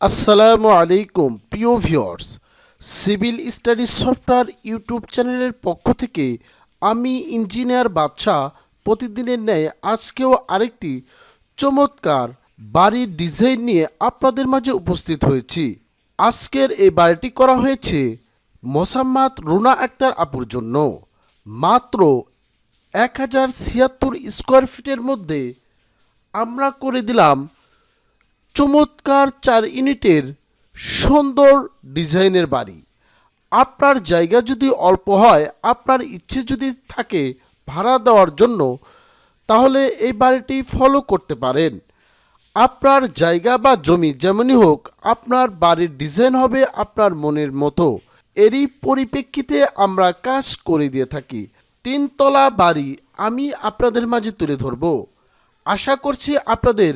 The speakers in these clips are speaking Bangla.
আসসালামু আলাইকুম, প্রিয় viewers. Civil study software YouTube চ্যানেলের পক্ষ থেকে আমি ইঞ্জিনিয়ার বাদশাহ প্রতিদিনের ন্যায় আজকেও আরেকটি চমৎকার বাড়ির ডিজাইন নিয়ে আপনাদের মাঝে উপস্থিত হয়েছি। আজকের এই বাড়িটি করা হয়েছে মোসাম্মাদ রুনা আক্তার আপুর জন্য। মাত্র এক হাজার ছিয়াত্তর স্কোয়ার ফিটের মধ্যে আমরা করে দিলাম চমৎকার চার ইউনিটের সুন্দর ডিজাইনের বাড়ি। আপনার জায়গা যদি অল্প হয়, আপনার ইচ্ছে যদি থাকে ভাড়া দেওয়ার জন্য, তাহলে এই বাড়িটি ফলো করতে পারেন। আপনার জায়গা বা জমি যেমনই হোক, আপনার বাড়ির ডিজাইন হবে আপনার মনের মতো। এরই পরিপ্রেক্ষিতে আমরা কাজ করে দিয়ে থাকি। তিনতলা বাড়ি আমি আপনাদের মাঝে তুলে ধরব। আশা করছি আপনাদের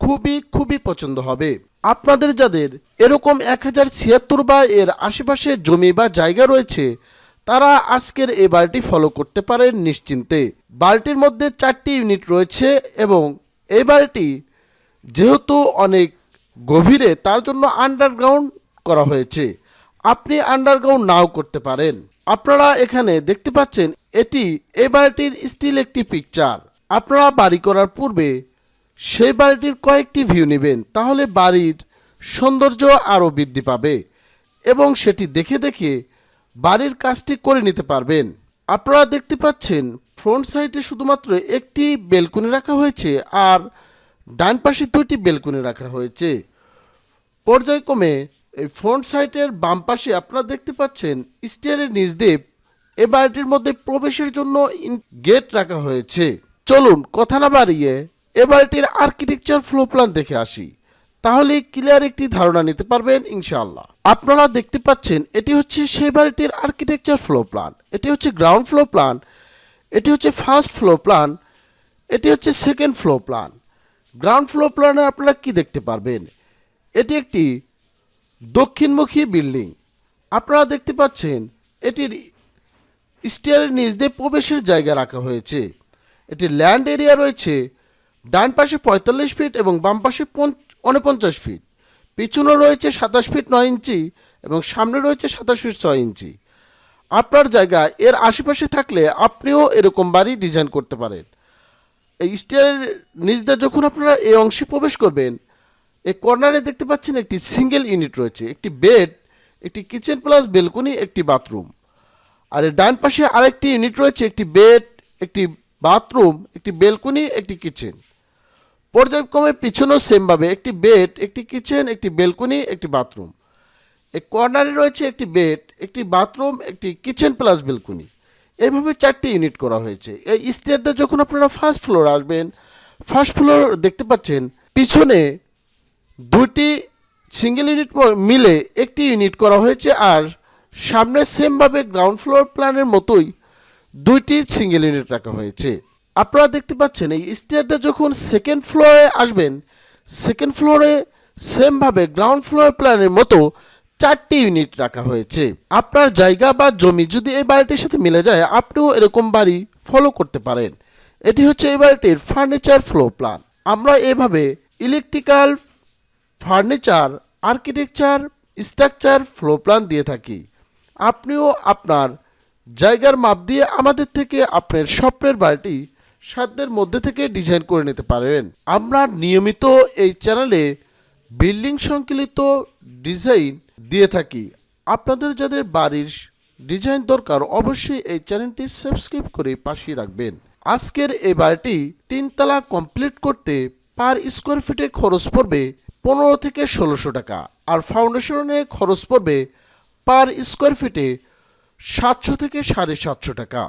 খুবই খুবই পছন্দ হবে। আপনাদের যাদের এরকম এক হাজার ছিয়াত্তর বা এর আশেপাশে জমি বা জায়গা রয়েছে, তারা আজকের এই বাড়িটি ফলো করতে পারেন নিশ্চিন্তে। বাড়িটির মধ্যে চারটি ইউনিট রয়েছে এবং এই বাড়িটি যেহেতু অনেক গভীরে, তার জন্য আন্ডারগ্রাউন্ড করা হয়েছে। আপনি আন্ডারগ্রাউন্ড নাও করতে পারেন। আপনারা এখানে দেখতে পাচ্ছেন, এটি এই বাড়িটির স্টিল একটি পিকচার আপনারা বাড়ি করার পূর্বে সেই বাড়িটির কয়েকটি ভিউ নেবেন, তাহলে বাড়ির সৌন্দর্য আরও বৃদ্ধি পাবে এবং সেটি দেখে দেখে বাড়ির কাজটি করে নিতে পারবেন। আপনারা দেখতে পাচ্ছেন ফ্রন্ট সাইডে শুধুমাত্র একটি বেলকুনি রাখা হয়েছে আর ডান পাশে দুইটি বেলকুনি রাখা হয়েছে। পর্যায়ক্রমে এই ফ্রন্ট সাইডের বাম পাশে আপনারা দেখতে পাচ্ছেন স্টিয়ারের নিচ দিয়ে এ বাড়িটির মধ্যে প্রবেশের জন্য গেট রাখা হয়েছে। চলুন, কথা না বাড়িয়ে এ বাড়িটির আর্কিটেকচার ফ্লো প্ল্যান দেখে আসি। তাহলে ক্লিয়ার একটি ধারণা নিতে পারবেন ইনশাআল্লাহ। আপনারা দেখতে পাচ্ছেন, এটি হচ্ছে সেই বাড়িটির আর্কিটেকচার ফ্লো প্ল্যান এটি হচ্ছে গ্রাউন্ড ফ্লো প্ল্যান এটি হচ্ছে ফার্স্ট ফ্লো প্ল্যান এটি হচ্ছে second floor plan ground floor প্ল্যানে আপনারা কি দেখতে পারবেন? এটি একটি দক্ষিণমুখী বিল্ডিং আপনারা দেখতে পাচ্ছেন, এটির স্টিয়ারের নিচ দিয়ে প্রবেশের জায়গা রাখা হয়েছে। এটি ল্যান্ড এরিয়া রয়েছে। ডান পাশে পঁয়তাল্লিশ ফিট এবং বাম পাশে উনপঞ্চাশ ফিট। পিছনে রয়েছে সাতাশ ফিট নয় ইঞ্চি এবং সামনে রয়েছে সাতাশ ফিট ছয় ইঞ্চি। আপনার জায়গা, এর আশেপাশে থাকলে আপনিও এরকম বাড়ি ডিজাইন করতে পারেন। এই স্টিয়ারের নিচ দিয়ে যখন আপনারা এই অংশে প্রবেশ করবেন, এই কর্নারে দেখতে পাচ্ছেন একটি সিঙ্গেল ইউনিট রয়েছে, একটি বেড একটি কিচেন প্লাস বেলকনি একটি বাথরুম আর এর ডান পাশে আরেকটি ইউনিট রয়েছে, একটি বেড একটি বাথরুম একটি বেলকনি একটি কিচেন পর্যায়ক্রমে পিছনেও সেমভাবে একটি বেড, একটি কিচেন, একটি বেলকনি, একটি বাথরুম। এই কর্নারে রয়েছে একটি বেড, একটি বাথরুম, একটি কিচেন প্লাস বেলকনি। এইভাবে চারটি ইউনিট করা হয়েছে। এই স্টেয়ারটা যখন আপনারা ফার্স্ট ফ্লোর আসবেন, ফার্স্ট ফ্লোর দেখতে পাচ্ছেন, পিছনে দুটি সিঙ্গেল ইউনিট মিলে একটি ইউনিট করা হয়েছে আর সামনে সেমভাবে গ্রাউন্ড ফ্লোর প্ল্যানের মতোই দুইটি সিঙ্গেল ইউনিট রাখা হয়েছে। আপনারা দেখতে পাচ্ছেন এই স্টেয়ারটা যখন সেকেন্ড ফ্লোরে আসবেন সেকেন্ড ফ্লোরে সেমভাবে গ্রাউন্ড ফ্লোর প্ল্যানের মতো চারটি ইউনিট রাখা হয়েছে। আপনার জায়গা বা জমি যদি এই বাড়িটির সাথে মিলে যায়, আপনিও এরকম বাড়ি ফলো করতে পারেন। এটি হচ্ছে এই বাড়িটির ফার্নিচার ফ্লো প্ল্যান আমরা এভাবে electrical furniture architecture structure floor plan দিয়ে থাকি। আপনিও আপনার জায়গার মাপ দিয়ে আমাদের থেকে আপনার স্বপ্নের বাড়িটি সাধ্যের মধ্যে থেকে ডিজাইন করে নিতে পারেন। আমরা নিয়মিত এই চ্যানেলে বিল্ডিং সংকলিত ডিজাইন দিয়ে থাকি। আপনাদের যাদের বাড়ির ডিজাইন দরকার, অবশ্যই এই চ্যানেলটি সাবস্ক্রাইব করে পাশে রাখবেন। আজকের এই বাড়িটি তিনতলা কমপ্লিট করতে পার স্কোয়ার ফিটে খরচ পড়বে পনেরো থেকে ষোলোশো টাকা। আর ফাউন্ডেশনে খরচ পড়বে পার স্কোয়ার ফিটে সাতশো থেকে সাড়ে সাতশো টাকা।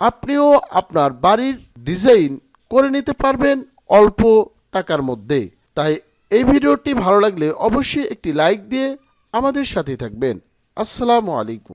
আপনিও আপনার বাড়ির ডিজাইন করে নিতে পারবেন অল্প টাকার মধ্যে। তাই এই ভিডিওটি ভালো লাগলে অবশ্যই একটি লাইক দিয়ে আমাদের সাথে থাকবেন। আসসালামু আলাইকুম।